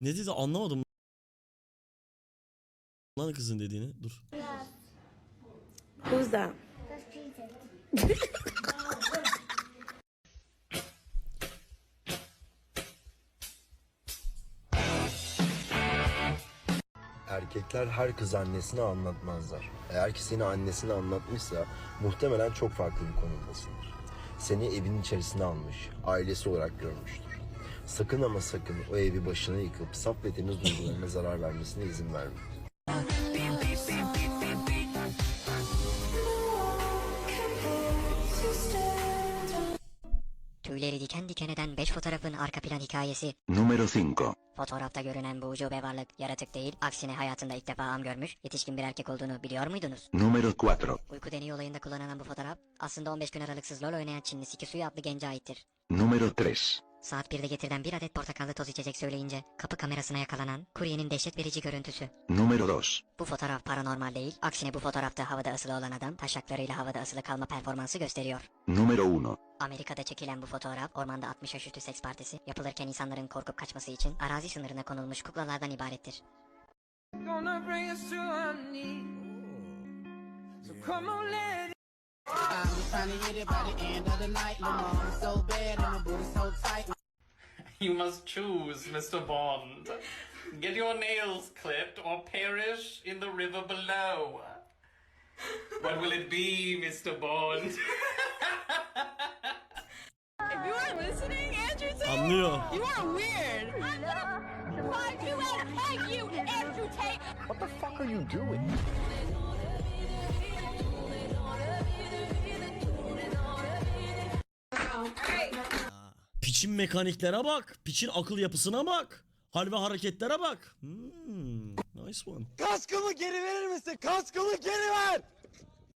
Ne dedi anlamadım. Lan kızın dediğini. Dur. Who's that? Erkekler her kız annesine anlatmazlar. Eğer ki seni annesine anlatmışsa muhtemelen çok farklı bir konumdasındır. Seni evin içerisine almış, ailesi olarak görmüştür. Sakın ama sakın o evi başına yıkıp saf ve temiz duygularına zarar vermesine izin verme. Tüyleri diken diken eden 5 fotoğrafın arka plan hikayesi. Número 5. Fotoğrafta görünen bu ucube varlık yaratık değil, aksine hayatında ilk defa am görmüş, yetişkin bir erkek olduğunu biliyor muydunuz? Número 4. Uyku deneyi olayında kullanılan bu fotoğraf, aslında 15 gün aralıksız LoL oynayan Çinli Sikisuyu adlı gence aittir. Número 3. Saat 1'de getirden bir adet portakallı toz içecek söyleyince, kapı kamerasına yakalanan kuryenin dehşet verici görüntüsü. Número 2. Bu fotoğraf paranormal değil, aksine bu fotoğrafta havada asılı olan adam, taşaklarıyla havada asılı kalma performansı gösteriyor. Número 1. Amerika'da çekilen bu fotoğraf, ormanda 60 yaş üstü seks partisi, yapılırken insanların korkup kaçması için arazi sınırına konulmuş kuklalardan ibarettir. gonna bring us to our knees. So come on, let it. I'm just trying to hit it by the end of the night. İs so bad and You must choose, Mr. Bond. Get your nails clipped or perish in the river below. What will it be, Mr. Bond? If you are listening, Andrew Tate, Anlıyor. you are weird. I'm gonna find you and hang you, Andrew Tate. What the fuck are you doing? Piçin mekaniklere bak. Piçin akıl yapısına bak. Hal ve hareketlere bak. Hmm, nice one. Kaskımı geri verir misin? Kaskımı geri ver!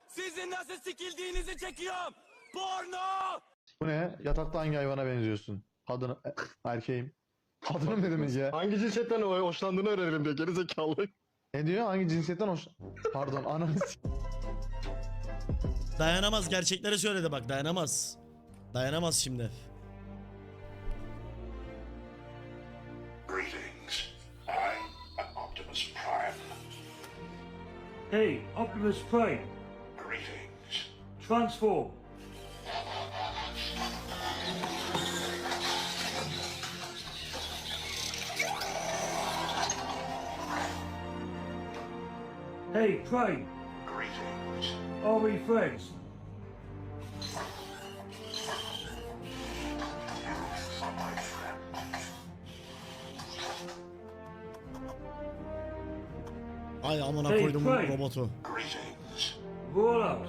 Sizin nasıl sikildiğinizi çekiyorum! Porno! Bu ne? Yatakta hangi hayvana benziyorsun? Kadın, e, erkeğim. Kadınım ne demek ya? Hangi cinsiyetten o- hoşlandığını öğrenelim diyor gerizekalı. Ne diyor? Hangi cinsiyetten hoş... Pardon ananı Dayanamaz gerçekleri söyledi bak dayanamaz. Dayanamaz şimdi. Hey, Optimus Prime, Greetings. transform. Hey, Prime, Greetings. are we friends? Ay amına Hey, koydum Frank. robotu. Greetings. Roll out.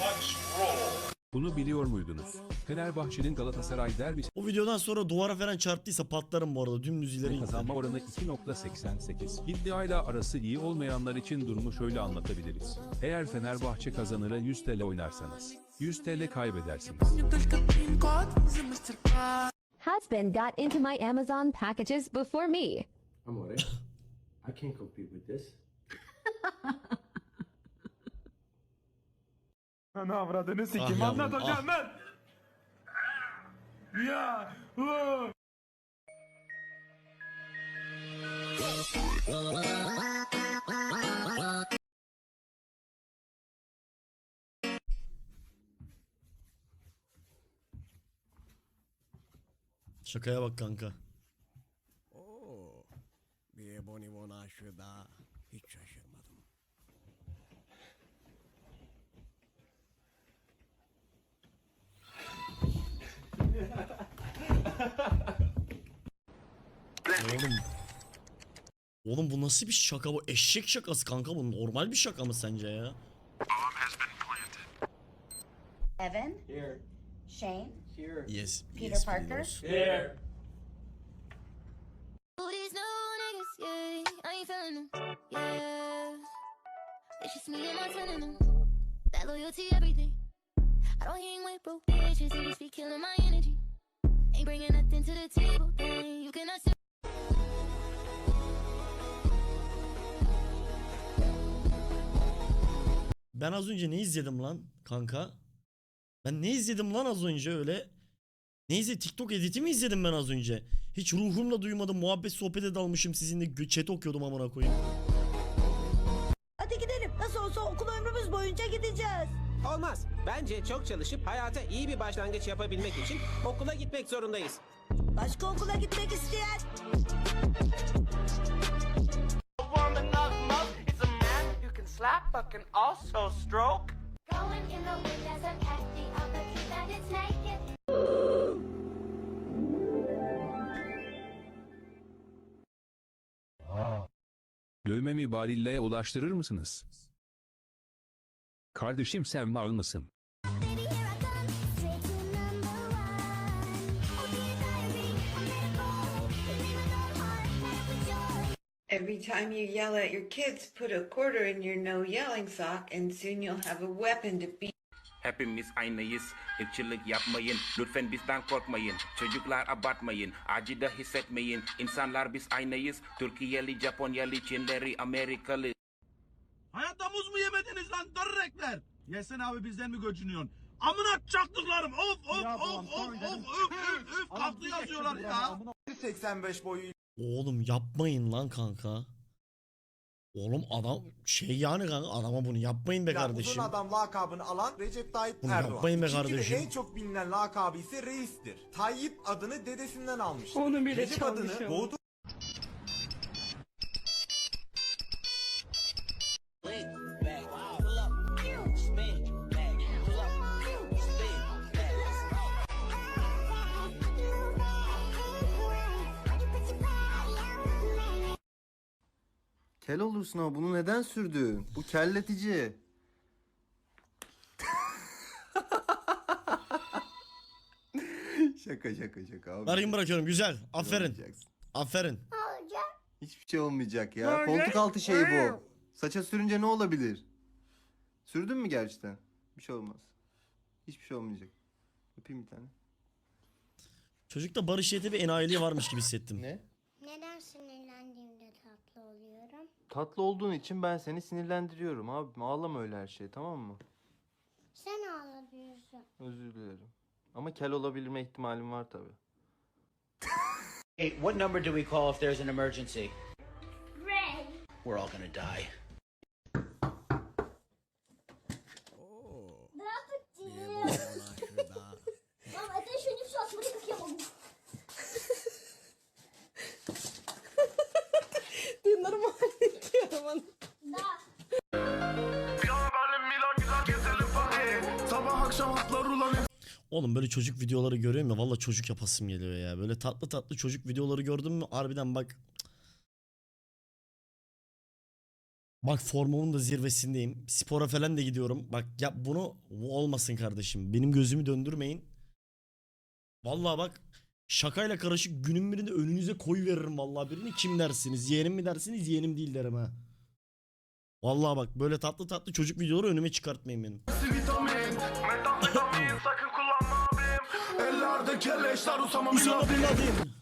Let's roll. Bunu biliyor muydunuz? Fenerbahçe'nin Galatasaray derbisi Bu videodan sonra duvara falan çarptıysa patlarım bu arada. Dümdüz ileri kazanma oranı 2.88. İddiayla arası iyi olmayanlar için durumu şöyle anlatabiliriz. Eğer Fenerbahçe kazanıra 100 TL oynarsanız, 100 TL kaybedersiniz. Husband got into my Amazon packages before me. Amore, I can't compete with this. Ana avradını Ah sikim yavrum, anlatacağım ah. ben! Ya! ıı. Şakaya bak kanka. Oo, bir Ebonimon aşığı daha hiç şaşırmadım. Oğlum. Oğlum bu nasıl bir şaka bu? Eşek şakası kanka bu. Normal bir şaka mı sence ya? Evan, Here, Shane, here, Yes. Peter yes, Parker? here. That loyalty, everything. I don't hang with broke bitches, they just be killing my energy. Ain't bringing nothing to the table, then you cannot ben az önce ne izledim lan kanka? Ben ne izledim lan az önce öyle? Ne izledim? TikTok editi mi izledim ben az önce? Hiç ruhumla duymadım. Muhabbet sohbete dalmışım sizinle. Chat okuyordum amına koyayım. Hadi gidelim. Nasıl olsa okul ömrümüz boyunca gideceğiz. Olmaz. Bence çok çalışıp hayata iyi bir başlangıç yapabilmek için okula gitmek zorundayız. Başka okula gitmek isteyen. Going in the wind as a cat, the other cat that it's naked. Dövmemi Balilla'ya ulaştırır mısınız? Kardeşim sen var mısın? Time you yell at your kids, put a quarter in your no yelling sock and soon you'll have a weapon to beat. Hepimiz aynıyız. Irkçılık yapmayın. Lütfen bizden korkmayın. Çocuklar abartmayın. Acı da hissetmeyin. İnsanlar biz aynıyız. Türkiye'li, Japonyalı, Çinleri, Amerikalı. Hayatta muz mu yemediniz lan dörrekler? Yesene abi bizden mi göçünüyorsun? Amına çaktıklarım of of of of of öf öf öf tatlı yazıyorlar ya. 85 boyu Oğlum yapmayın lan kanka. Oğlum adam şey yani kanka adama bunu yapmayın be kardeşim. adam lakabını alan Recep Tayyip Bunu yapmayın be kardeşim. çok bilinen lakabı ise reistir. Tayyip adını dedesinden almış. Onu bile Recep adını doğduğu Kel olursun ama bunu neden sürdün? Bu kelletici. şaka şaka şaka abi. Arayın bırakıyorum güzel. Aferin. Olmayacaksın. Aferin. Hiçbir şey olmayacak ya. Koltuk altı şeyi bu. Saça sürünce ne olabilir? Sürdün mü gerçekten? Bir şey olmaz. Hiçbir şey olmayacak. Öpeyim bir tane. Çocukta Barış Yete bir enayiliği varmış gibi hissettim. Ne? Neden sinirlendiğimde tatlı oluyorum? Tatlı olduğun için ben seni sinirlendiriyorum abi. Ağlama öyle her şey tamam mı? Sen ağlıyorsun. Özür dilerim. Ama kel olabilme ihtimalim var tabi. Hey, what number do we call if there's an emergency? Ray. We're all gonna die. Oğlum böyle çocuk videoları görüyorum ya valla çocuk yapasım geliyor ya. Böyle tatlı tatlı çocuk videoları gördüm mü harbiden bak. Bak formumun da zirvesindeyim. Spora falan da gidiyorum. Bak ya bunu bu olmasın kardeşim. Benim gözümü döndürmeyin. Vallahi bak şakayla karışık günün birinde önünüze koy veririm vallahi birini. Kim dersiniz? Yeğenim mi dersiniz? Yeğenim değil derim ha. Vallahi bak böyle tatlı tatlı çocuk videoları önüme çıkartmayın benim. Usama bin Laden.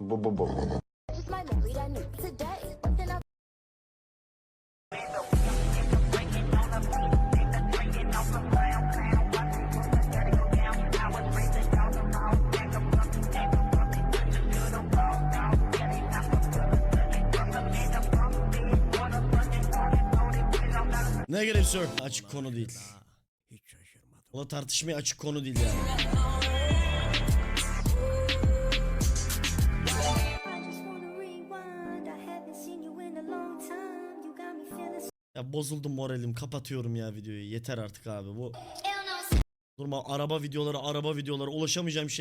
Bu bu Negative sir. Açık konu değil. O da tartışmaya açık konu değil yani. Ya bozuldum moralim. Kapatıyorum ya videoyu. Yeter artık abi. Bu durma araba videoları, araba videoları ulaşamayacağım şey